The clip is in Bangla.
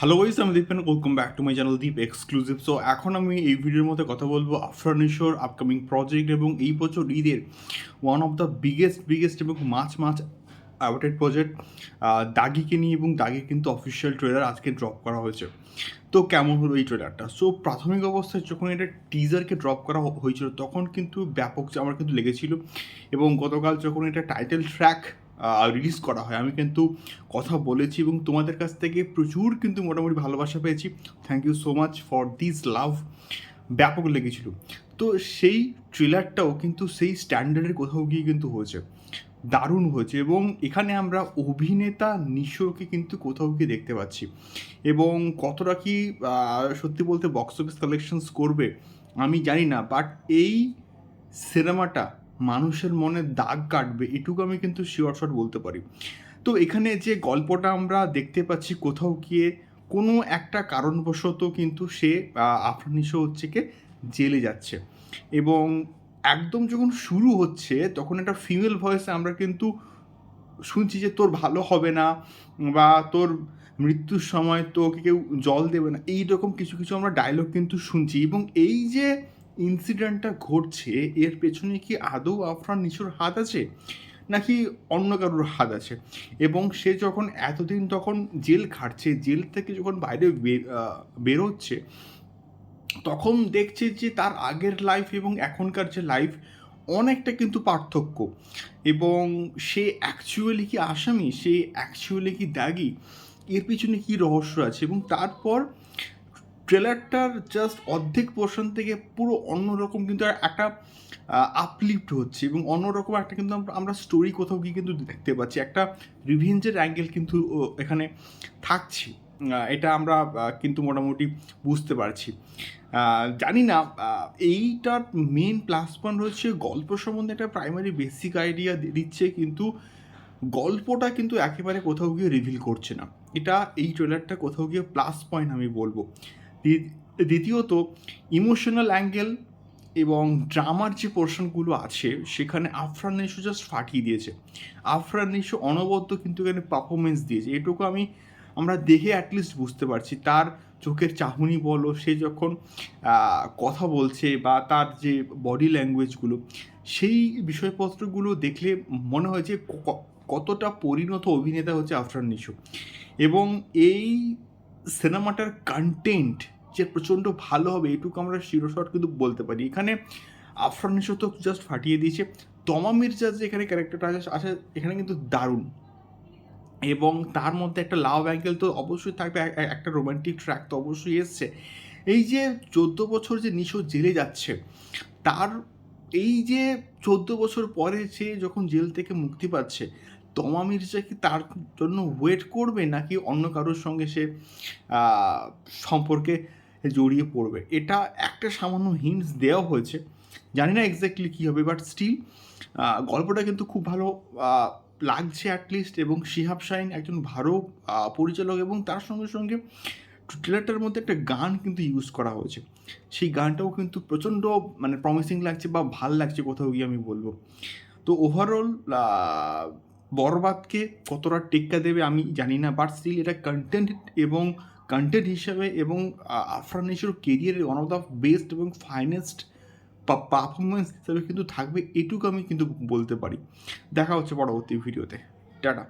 হ্যালো গাইস আমি Dipen welcome back to my channel Dip exclusive so এখন আমি এই ভিডিওর মধ্যে কথা বলব আফরানিশোর আপকামিং প্রজেক্ট এবং এই বছর ঈদের one of the biggest biggest এবং মাছ মাছ অ্যাওয়ার্টেড প্রজেক্ট দাগিকে নিয়ে এবং দাগি কিন্তু অফিসিয়াল ট্রেলার আজকে ড্রপ করা হয়েছে। তো কেমন হলো এই ট্রেলারটা সো প্রাথমিক অবস্থায় যখন এটা টিজারকে ড্রপ করা হয়েছিল, তখন কিন্তু ব্যাপক আমার কিন্তু লেগেছিল এবং গতকাল যখন এটা টাইটেল ট্র্যাক রিলিজ করা হয়। আমি কিন্তু কথা বলেছি এবং তোমাদের কাছ থেকে প্রচুর কিন্তু মোটামুটি ভালোবাসা পেয়েছি। Thank you so much for this love ব্যাপক লেগেছিল। তো সেই ট্রেলারটাও কিন্তু সেই স্ট্যান্ডার্ডের কোথাও গিয়ে কিন্তু হয়েছে। দারুণ হয়েছে এবং এখানে আমরা অভিনেতা নিশোকে কিন্তু কোথাও গিয়ে দেখতে পাচ্ছি। এবং কতটা কি সত্যি বলতে বক্স অফিস কালেকশনস করবে, আমি জানি না বাট এই সিনেমাটা মানুষের মনে দাগ কাটবে, এটুকু আমি কিন্তু শিওর শট বলতে পারি। তো এখানে যে গল্পটা আমরা দেখতে পাচ্ছি কোথাও গিয়ে, কোনো একটা কারণবশত কিন্তু সে আফরানিশো হচ্ছে কি, জেলে যাচ্ছে। এবং একদম যখন শুরু হচ্ছে, তখন একটা ফিমেল ভয়েসে আমরা কিন্তু শুনছি যে তোর ভালো হবে না, বা তোর মৃত্যুর সময় তোকে কেউ জল দেবে না এই রকম কিছু কিছু আমরা ডায়লগ কিন্তু শুনছি। এবং এই যে ইনসিডেন্টটা ঘটছে, এর পেছনে কি আদৌ আফরান নিচুর হাত আছে? নাকি অন্য কারোর হাত আছে? এবং সে যখন এতদিন তখন জেল খাটছে, জেল থেকে যখন বাইরে বেরোচ্ছে, তখন দেখছে যে তার আগের লাইফ এবং এখনকার যে লাইফ অনেকটা কিন্তু পার্থক্য। এবং সে অ্যাকচুয়ালি কি আসামি? সে অ্যাকচুয়ালি কি দাগি? এর পিছনে কি রহস্য আছে? এবং তারপর ট্রেলারটার জাস্ট অর্ধেক পোর্শন থেকে পুরো অন্যরকম কিন্তু একটা আপলিফ্ট হচ্ছে এবং অন্যরকম একটা কিন্তু আমরা- স্টোরি কোথাও গিয়ে কিন্তু দেখতে পাচ্ছি। একটা রিভেঞ্জের অ্যাঙ্গেল কিন্তু এখানে থাকছে। এটা আমরা কিন্তু মোটামুটি বুঝতে পারছি। জানি না এইটার মেন প্লাস পয়েন্ট হচ্ছে গল্প সম্বন্ধে একটা প্রাইমারি বেসিক আইডিয়া দিচ্ছে, কিন্তু গল্পটা কিন্তু একেবারে কোথাও গিয়ে রিভিল করছে না। এটা এই ট্রেলারটা কোথাও গিয়ে প্লাস পয়েন্ট আমি বলব। দ্বিতীয়ত ইমোশনাল অ্যাঙ্গেল এবং ড্রামার যে পোর্শনগুলো আছে, সেখানে আফরান নিশো জাস্ট ফাটিয়ে দিয়েছে। আফরান নিশো অনবদ্য কিন্তু এখানে পারফরমেন্স দিয়েছে। এটুকু আমি, আমরা দেখে অ্যাটলিস্ট বুঝতে পারছি। তার চোখের চাহনি বলো, সে যখন কথা বলছে বা তার যে বডি ল্যাঙ্গুয়েজগুলো সেই বিষয়পত্রগুলো দেখলে মনে হয় যে কতটা পরিণত অভিনেতা হচ্ছে আফরান নিশো। এবং এই সিনেমাটার কন্টেন্ট যে প্রচণ্ড ভালো হবে, এটুকু আমরা শিরোশট কিন্তু বলতে পারি। এখানে আফরান তো জাস্ট ফাটিয়ে দিয়েছে। তমা মির্জা যে এখানে ক্যারেক্টারটা আছে এখানে কিন্তু দারুণ। এবং তার মধ্যে একটা লাভ অ্যাঙ্গেল তো অবশ্যই থাকবে একটা রোমান্টিক ট্র্যাক তো অবশ্যই এসছে। এই যে চোদ্দ বছর যে নিশো জেলে যাচ্ছে, তার এই যে চোদ্দ বছর পরে সে যখন জেল থেকে মুক্তি পাচ্ছে তমা মির্জা কি তার জন্য ওয়েট করবে নাকি অন্য কারোর সঙ্গে সে সম্পর্কে জড়িয়ে পড়বে? এটা একটা সামান্য হিন্টস দেওয়া হয়েছে। জানি না এক্স্যাক্টলি কী হবে বাট স্টিল গল্পটা কিন্তু খুব ভালো লাগছে অ্যাটলিস্ট এবং শিহাব শাইন একজন ভালো পরিচালক এবং তার সঙ্গে সঙ্গে ট্রেলারটার মধ্যে একটা গান কিন্তু ইউজ করা হয়েছে। সেই গানটাও কিন্তু প্রচণ্ড মানে প্রমিসিং লাগছে বা ভালো লাগছে কোথাও গিয়ে আমি বলব। তো ওভারঅল বরবাদকে কতটা টেক্কা দেবে আমি জানি না বাট স্টিল এটা কন্টেন্ট এবং কন্টেন্ট হিসাবে এবং আফরান নিশোর কেরিয়ারের ওয়ান অফ দ্য বেস্ট এবং ফাইনেস্ট পারফরমেন্স হিসাবে কিন্তু থাকবে, এটুকু আমি কিন্তু বলতে পারি। দেখা হচ্ছে পরবর্তী ভিডিওতে টাটা।